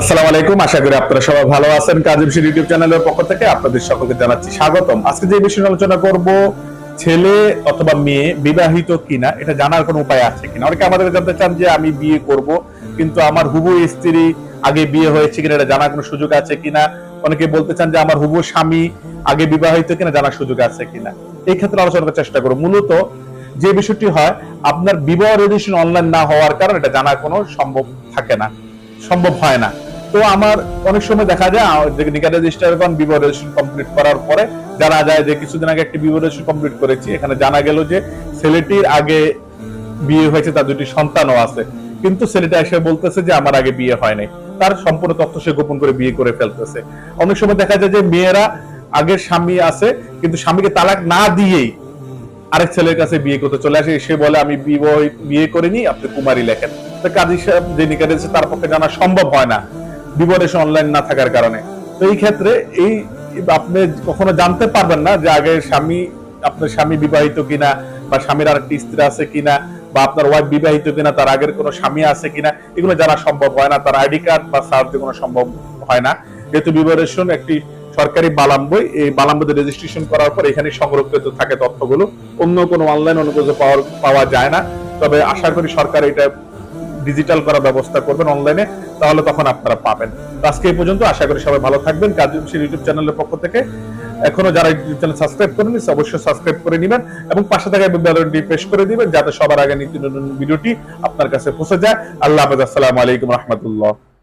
আসসালামু আলাইকুম। আশা করি আপনারা সবাই ভালো আছেন। কাজিম শির ইউটিউব চ্যানেলের পক্ষ থেকে আপনাদের সকলকে জানাচ্ছি স্বাগতম। আজকে যে বিষয়ে আলোচনা করব, ছেলে অথবা মেয়ে, বিবাহিত কিনা, এটা জানার কোনো উপায় আছে কিনা? অনেকে আমাদের জানতে চান যে আমি বিয়ে করব, কিন্তু আমার হুবু স্ত্রী আগে বিয়ে হয়েছে কিনা, এটা জানার কোনো সুযোগ আছে কিনা? অনেকে বলতে চান যে আমার হুবু স্বামী আগে বিবাহিত কিনা, জানার সুযোগ আছে কিনা? এই ক্ষেত্রে আলোচনা করার চেষ্টা করব। মূলত যে বিষয়টি হয়, আপনার বিবাহ রেজিস্ট্রেশন অনলাইন না হওয়ার কারণে এটা জানা কোনো সম্ভব থাকে না, সম্ভব হয় না। তো আমার অনেক সময় দেখা যায় আ- যে নিকা রেজিস্টার এবং বিবাহ রেজিস্ট্রেশন কমপ্লিট করার পরে জানা যায় যে কিছুদিন আগে একটি বিবাহ রেজিস্ট্রেশন কমপ্লিট করেছি। এখানে জানা গেল যে ছেলেটির আগে বিয়ে হয়েছে, তার দুটি সন্তানও আছে। কিন্তু ছেলেটা এসে বলতেছে যে আমার আগে বিয়ে হয় নাই। তার সম্পূর্ণ তথ্য সে গোপন করে বিয়ে করে ফেলতেছে। অনেক সময় দেখা যায় যে মেয়েরা আগের স্বামী আছে, কিন্তু স্বামীকে তালাক না দিয়েই আরেক ছেলের কাছে বিয়ে করতে চলে আসে। সে বলে, আমি বিয়ে করিনি, আপনি কুমারী লেখেন। কাজী সাহেব যে নিকা দিয়েছে তার পক্ষে জানা সম্ভব হয় না। বিবরেশন অনলাইন না থাকার কারণে। তো এই ক্ষেত্রে এই আপনি কখনো জানতে পারবেন না যে আগে স্বামী, আপনার স্বামী বিবাহিত কিনা বা স্বামীর আরেকটি স্ত্রী আছে কিনা বা আপনার ওয়াইফ বিবাহিত কিনা, তার আগের কোনো স্বামী আছে কিনা, এগুলো জানা সম্ভব হয় না। তার আইডি কার্ড বা সার্চ কোনো সম্ভব হয় না। যেহেতু বিবরেশন একটি সরকারি বালাম বই, এই বালাম বইতে রেজিস্ট্রেশন করার পর এখানে সংরক্ষিত থাকে তথ্যগুলো। অন্য কোনো অনলাইন অন্য কিছু পাওয়ার, পাওয়া যায় না। তবে আশা করি সরকার এটা ডিজিটাল করার ব্যবস্থা করবেন অনলাইনে তাহলে তখন আপনারা পাবেন। আজকে এই পর্যন্ত, আশা করি সবাই ভালো থাকবেন। কাজী ইউটিউব চ্যানেলের পক্ষ থেকে এখনও যারা ইউটিউব চ্যানেল সাবস্ক্রাইব করেনি অবশ্যই সাবস্ক্রাইব করে নেবেন এবং পাশে থাকা বেলটি প্রেস করে দিবেন, যাতে সবার আগে নিত্য নতুন ভিডিওটি আপনার কাছে পৌঁছে যায়। আল্লাহ হাফেজ। আসসালামু আলাইকুম রহমতুল্লাহ।